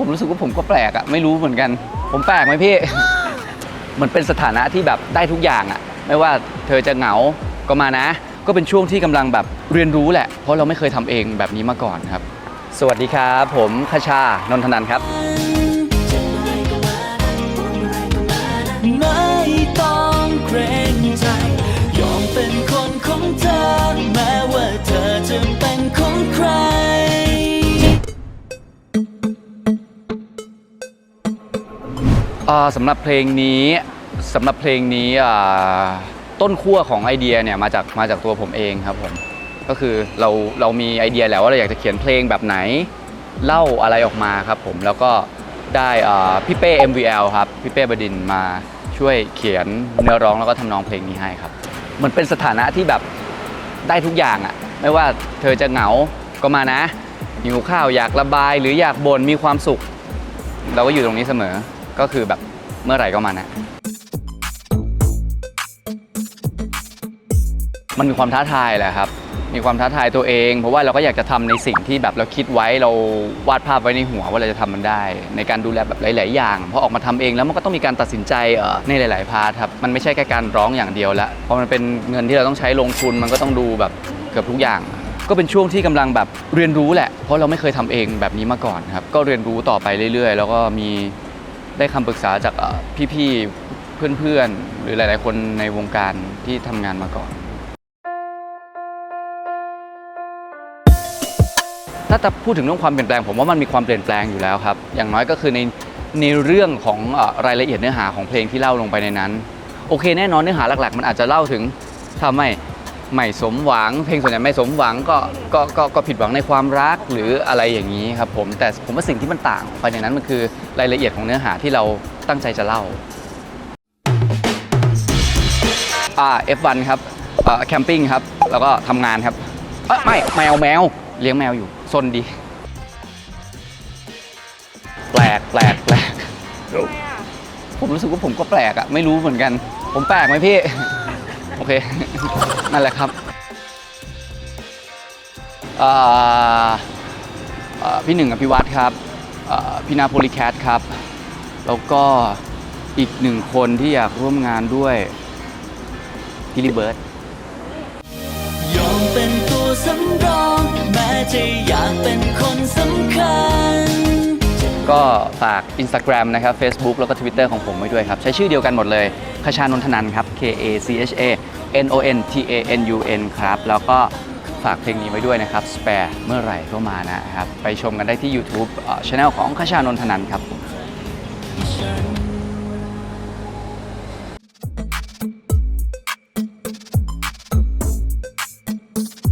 ผมรู้สึกว่าผมก็แปลกอะไม่รู้เหมือนกัน ผมแปลกไหมพี่มันเป็นสถานะที่แบบได้ทุกอย่างอะไม่ว่าเธอจะเหงาก็มานะ ก็เป็นช่วงที่กำลังแบบเรียนรู้แหละ เพราะเราไม่เคยทำเองแบบนี้มาก่อนครับ สวัสดีครับ ผมคชานนทนันครับ สำหรับเพลงนี้สำหรับเพลงนี้ต้นขั้วของไอเดียเนี่ยมาจากมาจากตัวผมเองครับผมก็คือเราเรามีไอเดียแล้วว่าเราอยากจะเขียนเพลงแบบไหนเล่าอะไรออกมาครับผมแล้วก็ได้พี่เป้ MVL ครับพี่เป้บดินมาช่วยเขียนเนื้อร้องแล้วก็ทำนองเพลงนี้ให้ครับมันเป็นสถานะที่แบบได้ทุกอย่างอะไม่ว่าเธอจะเหงาก็มานะหิวข้าวอยากระบายหรืออยากบ่นมีความสุข เราก็อยู่ตรงนี้เสมอ ก็คือแบบเมื่อไหร่ก็มานะมันมีความท้าทายแหละครับ มีความท้าทายตัวเอง เพราะว่าเราก็อยากจะทำในสิ่งที่แบบเราคิดไว้เราวาดภาพไว้ในหัวว่าเราจะทำมันได้ ในการดูแลแบบหลาย ๆ อย่างพอออกมาทำเองแล้วมันก็ต้องมีการตัดสินใจในหลาย ๆ พาร์ทครับมันไม่ใช่แค่การร้องอย่างเดียวละพอมันเป็นเงินที่เราต้องใช้ลงทุนมันก็ต้องดูแบบเกือบทุกอย่างก็เป็นช่วงที่กำลังแบบเรียนรู้แหละ เพราะเราไม่เคยทำเองแบบนี้มาก่อนครับ ก็เรียนรู้ต่อไปเรื่อย ๆ แล้วก็มี ได้คำปรึกษาจากพี่ๆ เพื่อนๆ หรือหลาย ๆ คนในวงการที่ทำงานมาก่อน ถ้าจะพูดถึงเรื่องความเปลี่ยนแปลง ผมว่ามันมีความเปลี่ยนแปลงอยู่แล้วครับ อย่างน้อยก็คือในในเรื่องของอรายละเอียดเนื้อหาของเพลงที่เล่าลงไปในนั้น โอเคแน่นอนเนื้อหาหลัก ๆ มันอาจจะเล่าถึงถ้าไม ไม่สมหวัง เพลงส่วนใหญ่ไม่สมหวังก็ก็ก็ก็ผิดหวังในความรักหรืออะไรอย่างนี้ครับผมแต่ผมว่าสิ่งที่มันต่างออกไปในนั้นมันคือรายละเอียดของเนื้อหาที่เราตั้งใจจะเล่าอ่า F1 ครับเอ่อแคมปิ้งครับแล้วก็ทำงานครับเอ้ยไม่แมวแมวเลี้ยงแมวอยู่ซนดีแปลกแปลกแปลกผมรู้สึกว่าผมก็แปลกอะไม่รู้เหมือนกัน ผมแปลกไหมพี่ โอเค นั่นแหละครับอ่าเอ่อพี่หนึ่งอภิวัตครับเอ่อพี่นาโพลิแคทครับ แล้วก็อีกหนึ่งคนที่อยากร่วมงานด้วยพี่ลิเบิร์ตยอมเป็นตัวสำรองแม้จะอยากเป็นคนสำคัญ ก็ฝาก Instagram นะครับ Facebook แล้วก็ Twitter ของผมไว้ด้วยครับ ใช้ชื่อเดียวกันหมดเลยคชานนทนันท์ครับ K A C H A N O N T A N U N ครับ แล้วก็ฝากเพลงนี้ไว้ด้วยนะครับ Spare เมื่อไหร่ก็มานะครับ ไปชมกันได้ที่ YouTube ช่อ Channel ของขชานนทนันครับผม